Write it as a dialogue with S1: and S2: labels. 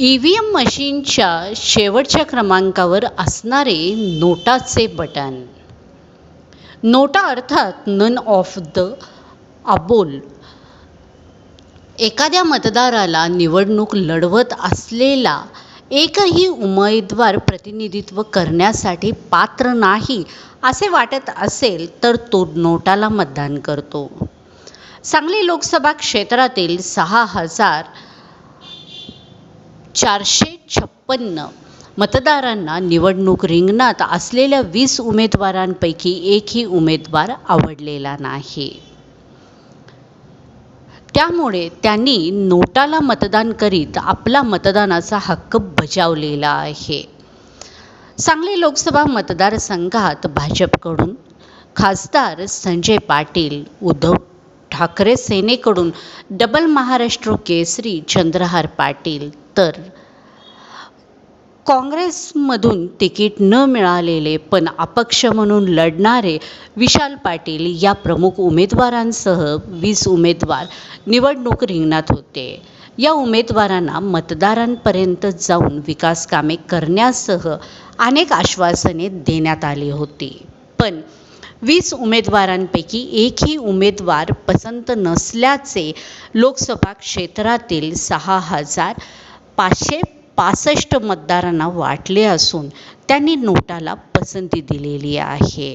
S1: E V M मशीनच्या शेवटच्या क्रमांकावर असणारे नोटाचे बटन. नोटा अर्थात नन ऑफ द अबोल एखाद्या मतदाराला निवडणूक लढवत असलेला एकही उमेदवार प्रतिनिधित्व करण्यासाठी पात्र नाही असे वाटत असेल तर तो नोटाला मतदान करतो. सांगली लोकसभा क्षेत्रातील सहा हजार चारशे छप्पन्न मतदारांना निवडणूक रिंगणात असलेल्या वीस उमेदवारांपैकी एकही उमेदवार आवडलेला नाही. त्यामुळे त्यांनी नोटाला मतदान करीत आपला मतदानाचा हक्क बजावलेला आहे. सांगली लोकसभा मतदारसंघात भाजपकडून खासदार संजय पाटील उद्धव ठाकरे सेनेकडून डबल महाराष्ट्र केसरी चंद्रहार पाटील. तर काँग्रेसमधून तिकीट न मिळालेले पण अपक्ष म्हणून लढणारे विशाल पाटील या प्रमुख उमेदवारांसह वीस उमेदवार निवडणूक रिंगणात होते. या उमेदवारांना मतदारांपर्यंत जाऊन विकास कामे करण्यासह अनेक आश्वासने देण्यात आली होती. पण वीस उमेदवारांपैकी एकही उमेदवार पसंत नसल्याचे लोकसभा क्षेत्रातील सहा हजार पाचशे पासष्ट मतदारांना वाटले असून त्यांनी नोटाला पसंती दिलेली आहे.